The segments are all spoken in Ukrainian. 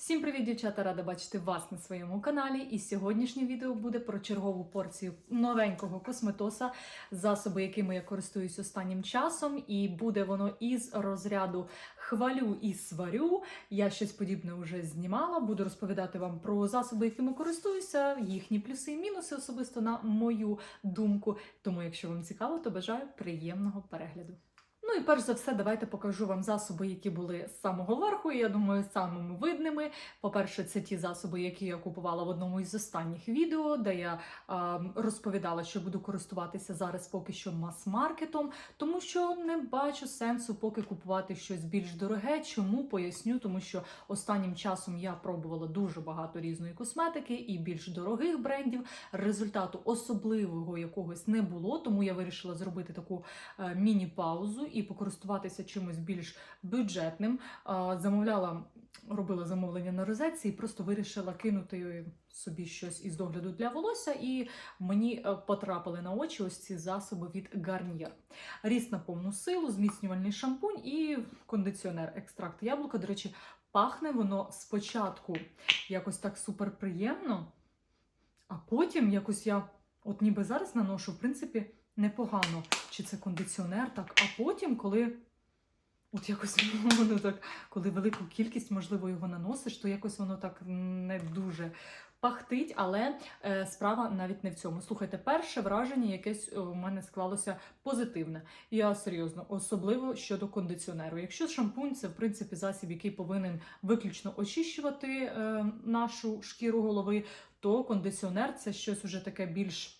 Всім привіт, дівчата! Рада бачити вас на своєму каналі. І сьогоднішнє відео буде про чергову порцію новенького косметоса, засоби, якими я користуюсь останнім часом. І буде воно із розряду хвалю і сварю. Я щось подібне вже знімала. Буду розповідати вам про засоби, якими користуюся, їхні плюси і мінуси, особисто на мою думку. Тому, якщо вам цікаво, то бажаю приємного перегляду. Ну і перш за все, давайте покажу вам засоби, які були з самого верху. і, Я думаю, самими видними. По-перше, це ті засоби, які я купувала в одному із останніх відео, де я а, розповідала, що буду користуватися зараз поки що мас-маркетом, тому що не бачу сенсу поки купувати щось більш дороге. Чому поясню? Тому що останнім часом я пробувала дуже багато різної косметики і більш дорогих брендів. Результату особливого якогось не було, тому я вирішила зробити таку е, міні-паузу і покористуватися чимось більш бюджетним. Замовляла, робила замовлення на розетці і просто вирішила кинути собі щось із догляду для волосся, і мені е, потрапили на очі ось ці засоби від Garnier. Ріст на повну силу, зміцнювальний шампунь і кондиціонер екстракт яблука. До речі, пахне воно спочатку якось так супер приємно, а потім якось я, от ніби зараз наношу, в принципі, непогано. Чи це кондиціонер, так, а потім, коли. От якось воно так, коли велику кількість, можливо, його наносиш, то якось воно так не дуже пахтить, але е, справа навіть не в цьому. Слухайте, перше враження якесь у мене склалося позитивне. Я серйозно, особливо щодо кондиціонеру. Якщо шампунь це в принципі засіб, який повинен виключно очищувати е, нашу шкіру голови, то кондиціонер це щось уже таке більш.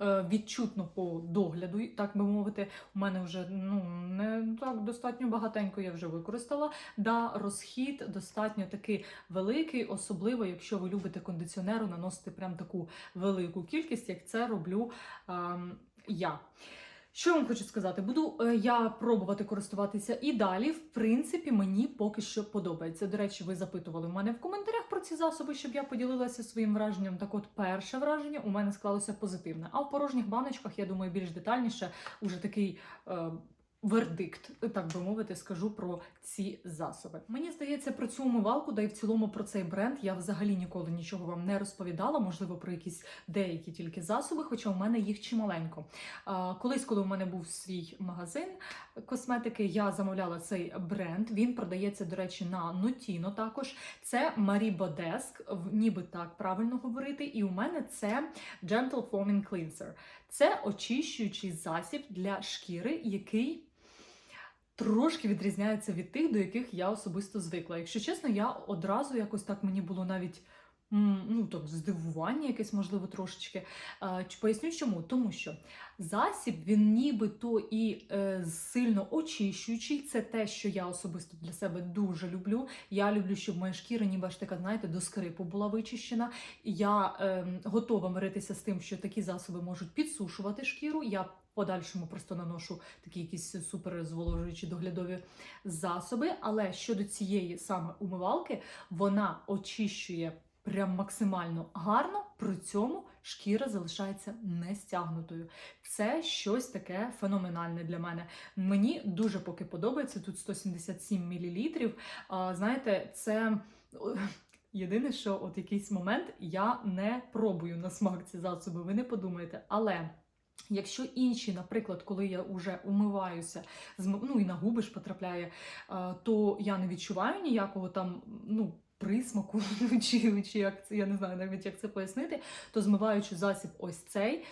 Е, Відчутно по догляду, так би мовити, у мене вже ну не так достатньо багатенько я вже використала. Да, розхід достатньо такий великий, особливо якщо ви любите кондиціонеру наносити прям таку велику кількість, як це роблю ем, я. Що я вам хочу сказати? Буду е, я пробувати користуватися і далі. В принципі, мені поки що подобається. До речі, ви запитували в мене в коментарях про ці засоби, щоб я поділилася своїм враженням. Так, от перше враження у мене склалося позитивне. А в порожніх баночках, я думаю, більш детальніше уже такий. Е, Вердикт, так би мовити, скажу про ці засоби. Мені здається, про цю умивалку, да й в цілому про цей бренд я взагалі ніколи нічого вам не розповідала, можливо, про якісь деякі тільки засоби, хоча у мене їх чималенько. Колись, коли у мене був свій магазин косметики, я замовляла цей бренд. Він продається, до речі, на Notino також. Це Marie Bodesque, ніби так правильно говорити. І у мене це Gentle Foaming Cleanser. Це очищуючий засіб для шкіри, який трошки відрізняється від тих, до яких я особисто звикла. Якщо чесно, я одразу якось так мені було навіть. Ну, так, здивування якесь, можливо, трошечки. Поясню чому? Тому що засіб, він нібито і е, сильно очищуючий. Це те, що я особисто для себе дуже люблю. Я люблю, щоб моя шкіра, ніби аж така, знаєте, до скрипу була вичищена. Я е, готова миритися з тим, що такі засоби можуть підсушувати шкіру. Я подальшому просто наношу такі якісь супер зволожуючі доглядові засоби. Але щодо цієї саме умивалки, вона очищує прям максимально гарно, при цьому шкіра залишається не стягнутою. Це щось таке феноменальне для мене. Мені дуже поки подобається. Тут 177 мл. А, знаєте, це. Єдине, що от якийсь момент я не пробую на смак ці засоби, ви не подумайте. Але якщо інші, наприклад, коли я вже умиваюся, ну і на губи ж потрапляє, то я не відчуваю ніякого там, ну. Присмаку, чи, чи як це, я не знаю навіть як це пояснити, то змиваючи засіб ось цей,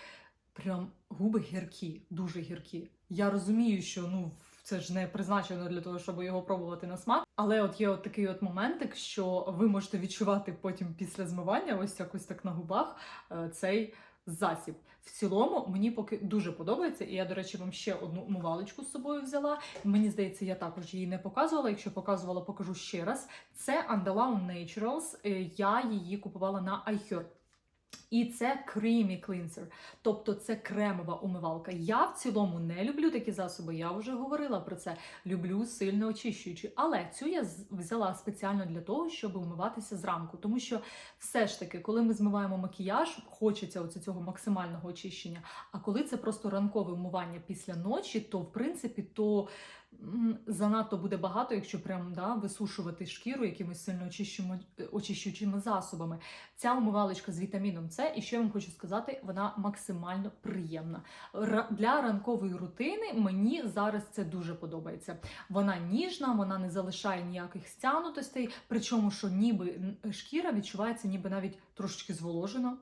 прям губи гіркі, дуже гіркі. Я розумію, що ну це ж не призначено для того, щоб його пробувати на смак. Але от є от такий от моментик, що ви можете відчувати потім після змивання, ось якось так на губах е, цей засіб. В цілому мені поки дуже подобається, і я, до речі, вам ще одну умивалочку з собою взяла. Мені здається, я також її не показувала. Якщо показувала, покажу ще раз. Це Andalou Naturals. Е, Я її купувала на iHerb. І це creamy cleanser, тобто це кремова умивалка. Я в цілому не люблю такі засоби, я вже говорила про це. Люблю сильно очищуючі. Але цю я взяла спеціально для того, щоб умиватися зранку. Тому що все ж таки, коли ми змиваємо макіяж, хочеться оце цього максимального очищення. А коли це просто ранкове вмивання після ночі, то в принципі то занадто буде багато, якщо прям да, висушувати шкіру якимось сильно очищуємо- очищуючими засобами. Ця умивалочка з вітаміном С, і що я вам хочу сказати, вона максимально приємна. Для ранкової рутини мені зараз це дуже подобається. Вона ніжна, вона не залишає ніяких стянутостей, причому що ніби шкіра відчувається, ніби навіть трошечки зволожена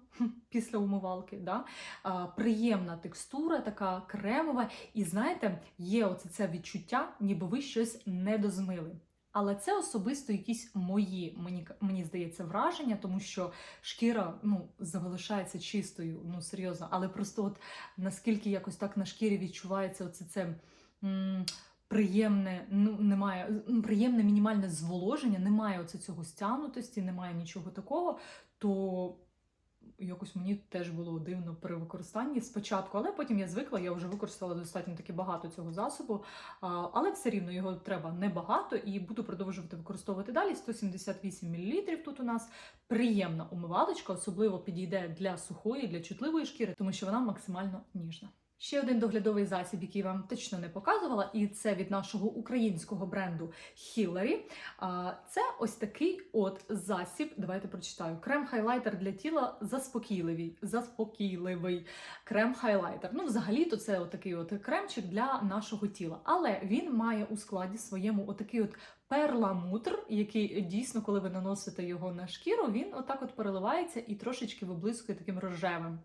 після умивалки. Да? А, приємна текстура, така кремова. І знаєте, є оце це відчуття, ніби ви щось не дозмили. Але це особисто якісь мої, мені, мені здається, враження, тому що шкіра ну, залишається чистою, ну серйозно. Але просто от наскільки якось так на шкірі відчувається оце це. м, Приємне, ну немає м, приємне мінімальне зволоження, немає оце цього стягнутості, немає нічого такого, то якось мені теж було дивно при використанні спочатку, але потім я звикла, я вже використала достатньо таки багато цього засобу, але все рівно його треба небагато і буду продовжувати використовувати далі. 178 мл тут у нас приємна умивалочка, особливо підійде для сухої, для чутливої шкіри, тому що вона максимально ніжна. Ще один доглядовий засіб, який я вам точно не показувала, і це від нашого українського бренду Hillary. Це ось такий от засіб. Давайте прочитаю. Крем-хайлайтер для тіла заспокійливий. Заспокійливий крем-хайлайтер. Ну, взагалі-то це отакий от кремчик для нашого тіла. Але він має у складі своєму отакий от перламутр, який дійсно, коли ви наносите його на шкіру, він отак от переливається і трошечки виблискує таким рожевим.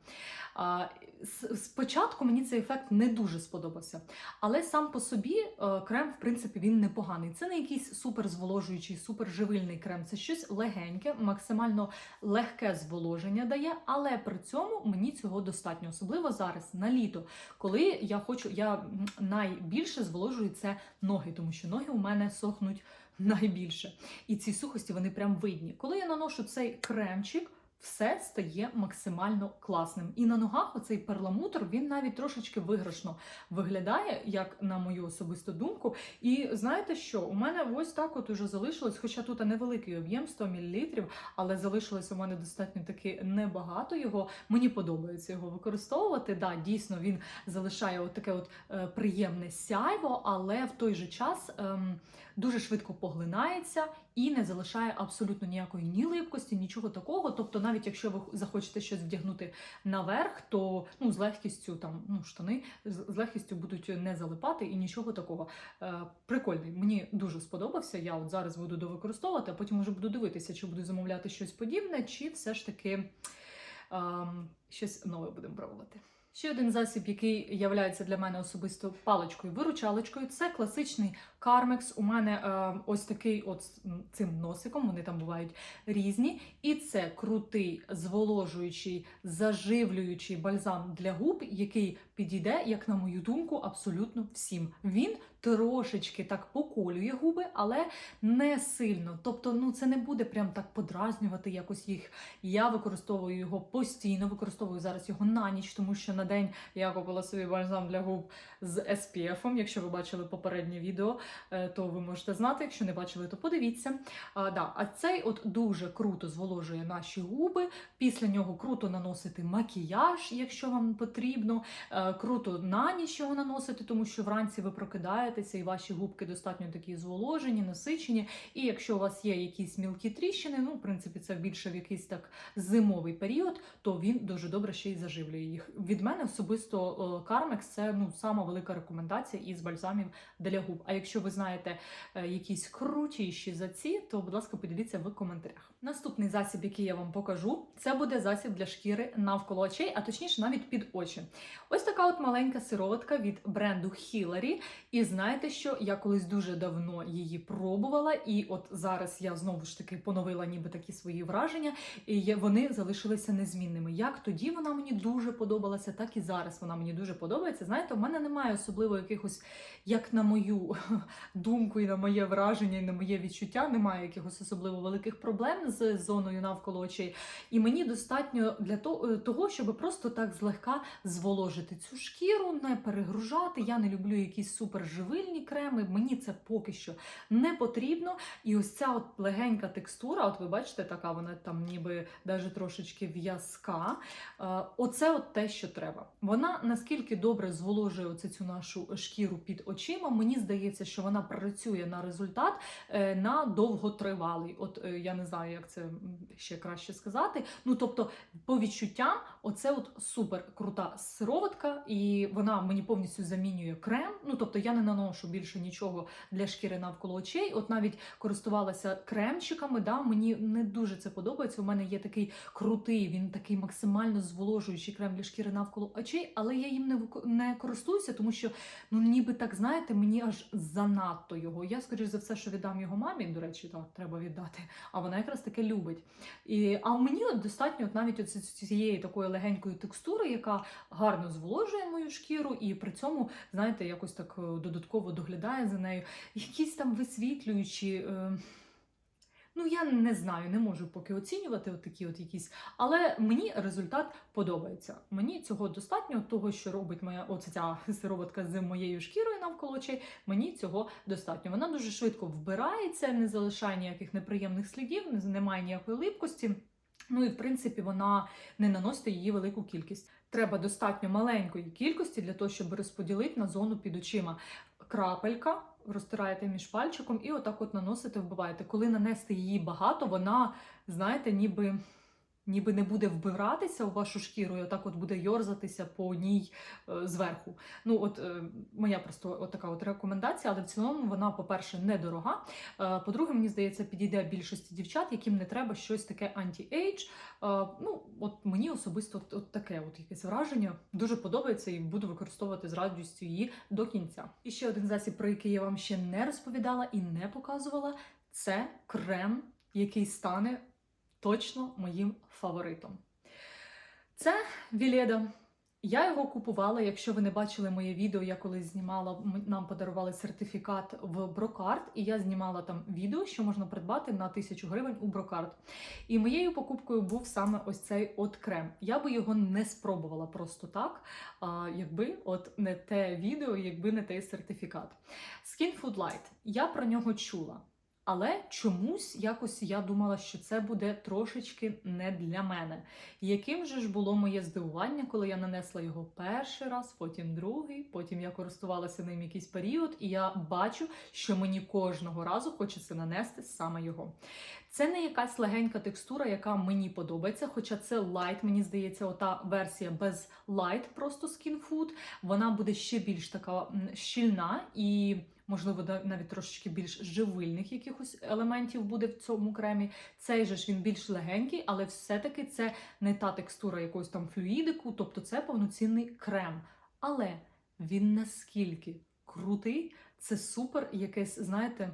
Спочатку мені цей ефект не дуже сподобався, але сам по собі е, крем, в принципі, він непоганий. Це не якийсь супер зволожуючий, супер живильний крем. Це щось легеньке, максимально легке зволоження дає, але при цьому мені цього достатньо, особливо зараз на літо, коли я хочу, я найбільше зволожую це ноги, тому що ноги у мене сохнуть найбільше. І ці сухості вони прям видні. Коли я наношу цей кремчик. Все стає максимально класним. І на ногах оцей перламутр він навіть трошечки виграшно виглядає, як на мою особисту думку. І знаєте що? У мене ось так от уже залишилось, хоча тут невеликий об'єм 100 мл, але залишилось у мене достатньо таки небагато його. Мені подобається його використовувати. Да, дійсно він залишає от таке от е, приємне сяйво, але в той же час ем, дуже швидко поглинається і не залишає абсолютно ніякої ні липкості, нічого такого. Тобто, навіть якщо ви захочете щось вдягнути наверх, то ну з легкістю там ну штани з легкістю будуть не залипати і нічого такого. Е, прикольний, мені дуже сподобався. Я от зараз буду довикористовувати, а потім вже буду дивитися, чи буду замовляти щось подібне, чи все ж таки ем, щось нове будемо пробувати. Ще один засіб, який являється для мене особисто паличкою-виручалочкою, це класичний Кармекс. У мене е, ось такий от цим носиком, вони там бувають різні. І це крутий, зволожуючий, заживлюючий бальзам для губ, який підійде, як на мою думку, абсолютно всім. Він трошечки так поколює губи, але не сильно. Тобто, ну це не буде прям так подразнювати якось їх. Я використовую його постійно, використовую зараз його на ніч, тому що на день я купила собі бальзам для губ з SPF. Якщо ви бачили попереднє відео, то ви можете знати. Якщо не бачили, то подивіться. А, да. а цей от дуже круто зволожує наші губи. Після нього круто наносити макіяж, якщо вам потрібно. Е, Круто на ніч його наносити, тому що вранці ви прокидаєтеся і ваші губки достатньо такі зволожені, насичені. І якщо у вас є якісь мілкі тріщини, ну в принципі це більше в якийсь так зимовий період, то він дуже добре ще й заживлює їх. Від мене особисто Кармекс це ну сама велика рекомендація із бальзамів для губ. А якщо ви знаєте е, якісь крутіші за ці, то будь ласка, поділіться в коментарях. Наступний засіб, який я вам покажу, це буде засіб для шкіри навколо очей, а точніше навіть під очі. Ось така от маленька сироватка від бренду Hillary. І знаєте що? Я колись дуже давно її пробувала, і от зараз я знову ж таки поновила ніби такі свої враження, і вони залишилися незмінними. Як тоді вона мені дуже подобалася, так і зараз вона мені дуже подобається. Знаєте, у мене немає особливо якихось, як на мою думку, і на моє враження, і на моє відчуття, немає якихось особливо великих проблем з зоною навколо очей. І мені достатньо для того, того щоб просто так злегка зволожити цю шкіру, не перегружати. Я не люблю якісь суперживильні креми. Мені це поки що не потрібно. І ось ця от легенька текстура, от ви бачите, така вона там ніби даже трошечки в'язка. Е, Оце от те, що треба. Вона наскільки добре зволожує оце цю нашу шкіру під очима. Мені здається, що що вона працює на результат е, на довготривалий. От е, я не знаю, як це ще краще сказати. Ну тобто, по відчуттям, оце от супер крута сироватка, і вона мені повністю замінює крем. Ну тобто я не наношу більше нічого для шкіри навколо очей. От навіть користувалася кремчиками. Да, мені не дуже це подобається. У мене є такий крутий, він такий максимально зволожуючий крем для шкіри навколо очей, але я їм не не користуюся, тому що ну ніби так знаєте, мені аж занадто його. Я скоріш за все, що віддам його мамі. До речі, так треба віддати. А вона якраз таке любить. І, а мені от достатньо от навіть от цієї такої легенької текстури, яка гарно зволожує мою шкіру, і при цьому, знаєте, якось так е, додатково доглядає за нею. Якісь там висвітлюючі. Е, Ну, я не знаю, не можу поки оцінювати от такі от якісь, але мені результат подобається. Мені цього достатньо, того, що робить моя оця ця сироватка з моєю шкірою навколо очей. Мені цього достатньо. Вона дуже швидко вбирається, не залишає ніяких неприємних слідів, немає ніякої липкості. Ну і в принципі вона не наносить її велику кількість. Треба достатньо маленької кількості для того, щоб розподілити на зону під очима. Крапелька розтираєте між пальчиком і отак от наносите, вбиваєте. Коли нанести її багато, вона, знаєте, ніби. Ніби не буде вбиратися у вашу шкіру, і отак от буде йорзатися по ній е, зверху. Ну, от е, моя просто от така от рекомендація, але в цілому вона, по-перше, недорога. Е, по-друге, мені здається, підійде більшості дівчат, яким не треба щось таке анті-ейдж. Ну, от мені особисто от, от таке от якесь враження дуже подобається і буду використовувати з радістю її до кінця. І ще один засіб, про який я вам ще не розповідала і не показувала, це крем, який стане точно моїм фаворитом. Це Віледа. Я його купувала. Якщо ви не бачили моє відео, я колись знімала, нам подарували сертифікат в Брокарт, і я знімала там відео, що можна придбати на 1000 гривень у Брокарт. І моєю покупкою був саме ось цей от крем. Я би його не спробувала просто так, якби от не те відео, якби не той сертифікат. Skin Food Light. Я про нього чула. Але чомусь якось я думала, що це буде трошечки не для мене. Яким же ж було моє здивування, коли я нанесла його перший раз, потім другий, потім я користувалася ним якийсь період, і я бачу, що мені кожного разу хочеться нанести саме його. Це не якась легенька текстура, яка мені подобається, хоча це лайт, мені здається, ота версія без лайт, просто Skin вона буде ще більш така щільна і. Можливо, навіть трошечки більш живильних якихось елементів буде в цьому кремі. Цей же ж він більш легенький, але все-таки це не та текстура якогось там флюїдику, тобто це повноцінний крем. Але він наскільки крутий, це супер якесь, знаєте,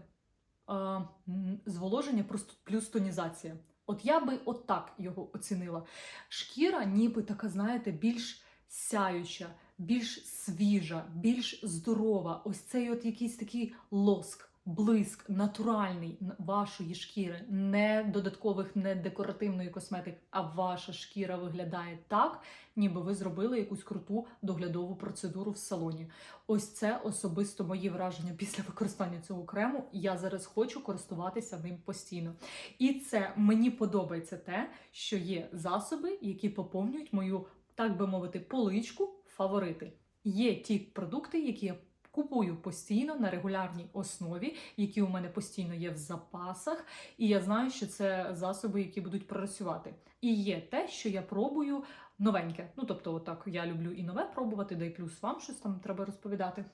зволоження просто плюс тонізація. От я би отак його оцінила. Шкіра, ніби така, знаєте, більш сяюча, більш свіжа, більш здорова. Ось цей от якийсь такий лоск, блиск, натуральний вашої шкіри, не додаткових, не декоративної косметики, а ваша шкіра виглядає так, ніби ви зробили якусь круту доглядову процедуру в салоні. Ось це особисто мої враження після використання цього крему. Я зараз хочу користуватися ним постійно. І це мені подобається те, що є засоби, які поповнюють мою, так би мовити, поличку фаворити. Є ті продукти, які я купую постійно на регулярній основі, які у мене постійно є в запасах, і я знаю, що це засоби, які будуть працювати. І є те, що я пробую новеньке. Ну тобто, отак я люблю і нове пробувати, да й плюс вам щось там треба розповідати.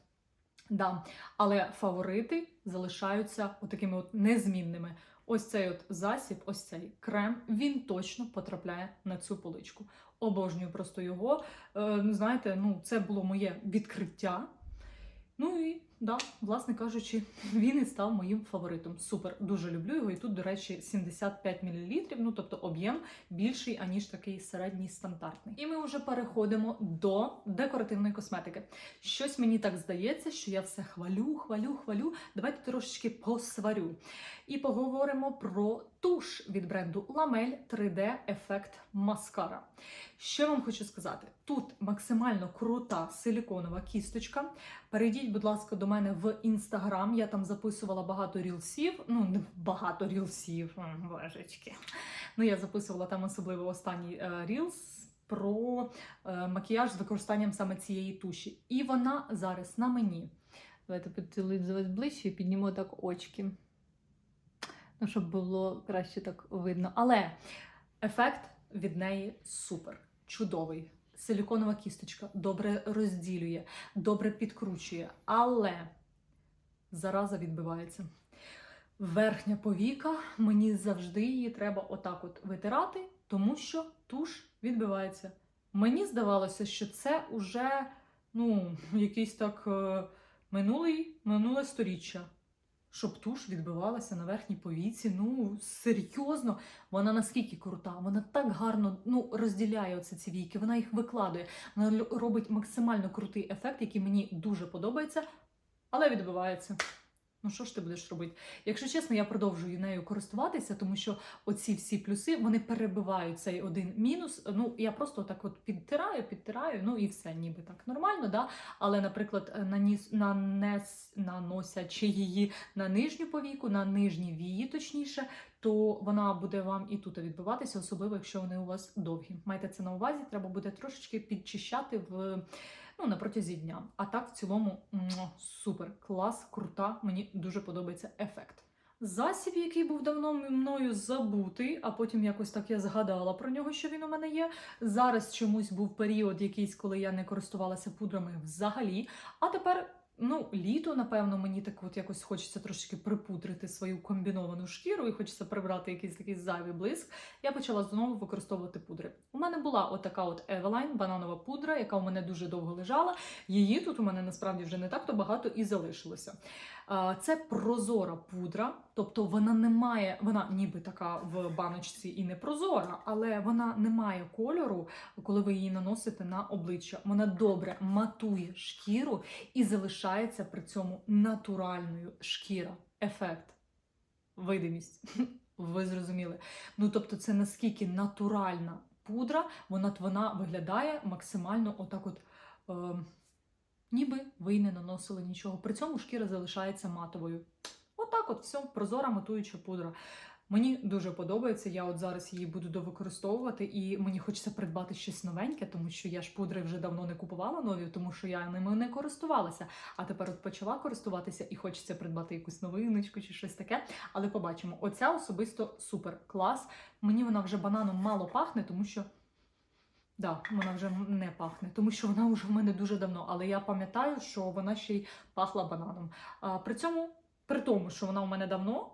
Да. Але фаворити залишаються отакими от незмінними. Ось цей от засіб, ось цей крем, він точно потрапляє на цю поличку. Обожнюю просто його. Е, знаєте, ну це було моє відкриття. Ну і да, власне кажучи, він і став моїм фаворитом. Супер, дуже люблю його. І тут, до речі, 75 мл, ну тобто об'єм більший, аніж такий середній стандартний. І ми вже переходимо до декоративної косметики. Щось мені так здається, що я все хвалю, хвалю, хвалю. Давайте трошечки посварю. І поговоримо про туш від бренду Lamel 3D Effect Mascara. Що я вам хочу сказати? Тут максимально крута силіконова кісточка. Перейдіть, будь ласка, до мене в інстаграм. Я там записувала багато рілсів. Ну, не багато рілсів, божечки. Ну, я записувала там особливо останній е, рілс про е, макіяж з використанням саме цієї туші. І вона зараз на мені Давайте підлизувати ближче і підніму так очки. Ну, щоб було краще так видно. Але ефект від неї супер, чудовий. Силіконова кісточка добре розділює, добре підкручує, але зараза відбивається. Верхня повіка, мені завжди її треба отак от витирати, тому що туш відбивається. Мені здавалося, що це уже ну, якийсь так е, минулий, минуле сторіччя. Щоб туш відбивалася на верхній повіці. Ну, серйозно, вона наскільки крута, вона так гарно ну, розділяє оце ці віки, вона їх викладує, вона робить максимально крутий ефект, який мені дуже подобається, але відбивається. Ну, що ж ти будеш робити? Якщо чесно, я продовжую нею користуватися, тому що оці всі плюси вони перебивають цей один мінус. Ну, я просто так от підтираю, підтираю, ну і все, ніби так нормально, да? Але, наприклад, наніс, нанес, наносячи її на нижню повіку, на нижні вії, точніше, то вона буде вам і тут відбиватися, особливо якщо вони у вас довгі. Майте це на увазі, треба буде трошечки підчищати в. Ну, на протязі дня. А так, в цілому, супер, клас, крута, мені дуже подобається ефект. Засіб, який був давно мною забутий, а потім якось так я згадала про нього, що він у мене є. Зараз чомусь був період якийсь, коли я не користувалася пудрами взагалі. А тепер, ну, літо, напевно, мені так от якось хочеться трошки припудрити свою комбіновану шкіру і хочеться прибрати якийсь такий зайвий блиск. Я почала знову використовувати пудри. У мене була отака от Eveline бананова пудра, яка у мене дуже довго лежала. Її тут у мене насправді вже не так то багато і залишилося. Це прозора пудра, тобто вона не має, вона ніби така в баночці і не прозора, але вона не має кольору, коли ви її наносите на обличчя. Вона добре матує шкіру і залишається при цьому натуральною шкіра. Ефект, видимість. Ви зрозуміли. Ну тобто, це наскільки натуральна пудра, вона, вона виглядає максимально отак, от. Е, ніби ви не наносили нічого. При цьому шкіра залишається матовою. Отак, от все, прозора матуюча пудра. Мені дуже подобається. Я от зараз її буду довикористовувати, і мені хочеться придбати щось новеньке, тому що я ж пудри вже давно не купувала нові, тому що я ними не користувалася. А тепер от почала користуватися і хочеться придбати якусь новиночку чи щось таке. Але побачимо. Оця особисто супер клас. Мені вона вже бананом мало пахне, тому що. Да, вона вже не пахне, тому що вона вже в мене дуже давно. Але я пам'ятаю, що вона ще й пахла бананом. А, при цьому, при тому, що вона у мене давно,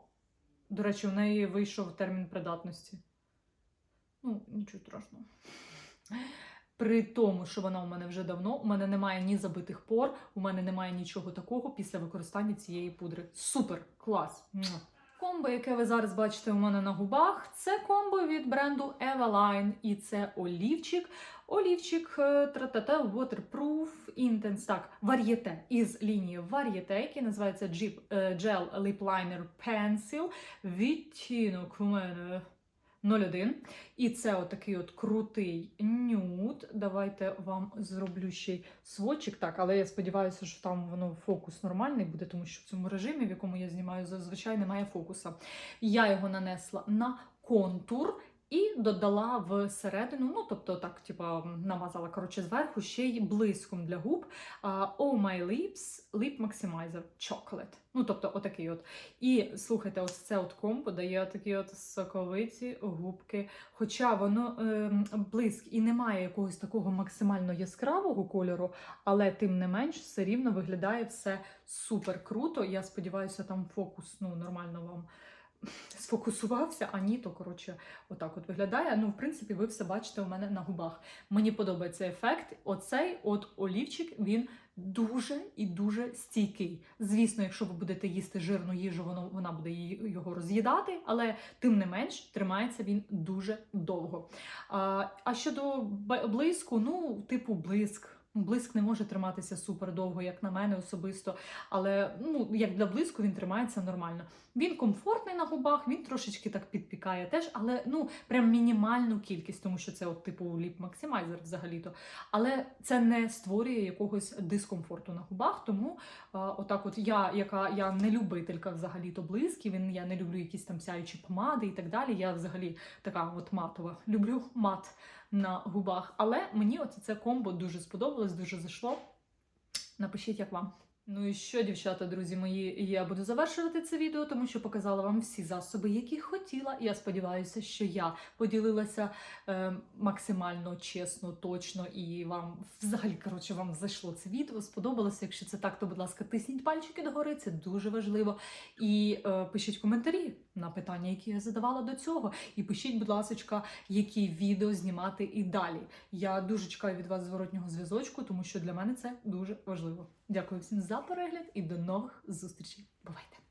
до речі, у неї вийшов термін придатності. Ну, нічого страшного. При тому, що вона у мене вже давно, у мене немає ні забитих пор, у мене немає нічого такого після використання цієї пудри. Супер! Клас! Комбо, яке ви зараз бачите у мене на губах, це комбо від бренду Eveline. І це олівчик. Олівчик е, тра-та-та, Waterproof Intense, так, вар'єте із лінії вар'єте, який називається Jeep, е, Gel Lip Liner Pencil. Відтінок у мене 01. І це отакий от крутий нюд. Давайте вам зроблю ще й сводчик. Так, але я сподіваюся, що там воно фокус нормальний буде, тому що в цьому режимі, в якому я знімаю, зазвичай немає фокуса. Я його нанесла на контур. І додала всередину, ну тобто так, типа намазала коротше зверху ще й блиском для губ. Uh, Oh My Lips Lip Maximizer Chocolate. Ну, тобто, отакий от. І слухайте, ось це от комбо дає такі от соковиті губки. Хоча воно е, блиск і не має якогось такого максимально яскравого кольору, але тим не менш все рівно виглядає все супер круто. Я сподіваюся, там фокус ну, нормально вам сфокусувався, а ні, то коротше, отак от виглядає. Ну, в принципі, ви все бачите у мене на губах. Мені подобається ефект. Оцей от олівчик, він дуже і дуже стійкий. Звісно, якщо ви будете їсти жирну їжу, воно вона буде його роз'їдати, але тим не менш тримається він дуже довго. А, а щодо блиску, ну, типу, блиск. Блиск не може триматися супер довго, як на мене особисто. Але ну, як для блиску він тримається нормально. Він комфортний на губах, він трошечки так підпікає теж, але ну прям мінімальну кількість, тому що це от типу ліп максимайзер взагалі-то. Але це не створює якогось дискомфорту на губах. Тому а, отак, от я, яка я не любителька взагалі-то блисків, він я не люблю якісь там сяючі помади і так далі. Я взагалі така от матова. Люблю мат на губах. Але мені оце це комбо дуже сподобалось, дуже зайшло. Напишіть, як вам. Ну і що, дівчата, друзі мої, я буду завершувати це відео, тому що показала вам всі засоби, які хотіла. Я сподіваюся, що я поділилася е, максимально чесно, точно, і вам взагалі коротше вам зайшло це відео, сподобалося. Якщо це так, то будь ласка, тисніть пальчики догори, це дуже важливо. І е, пишіть коментарі на питання, які я задавала до цього. І пишіть, будь ласка, які відео знімати і далі. Я дуже чекаю від вас зворотнього зв'язочку, тому що для мене це дуже важливо. Дякую всім за перегляд і до нових зустрічей. Бувайте!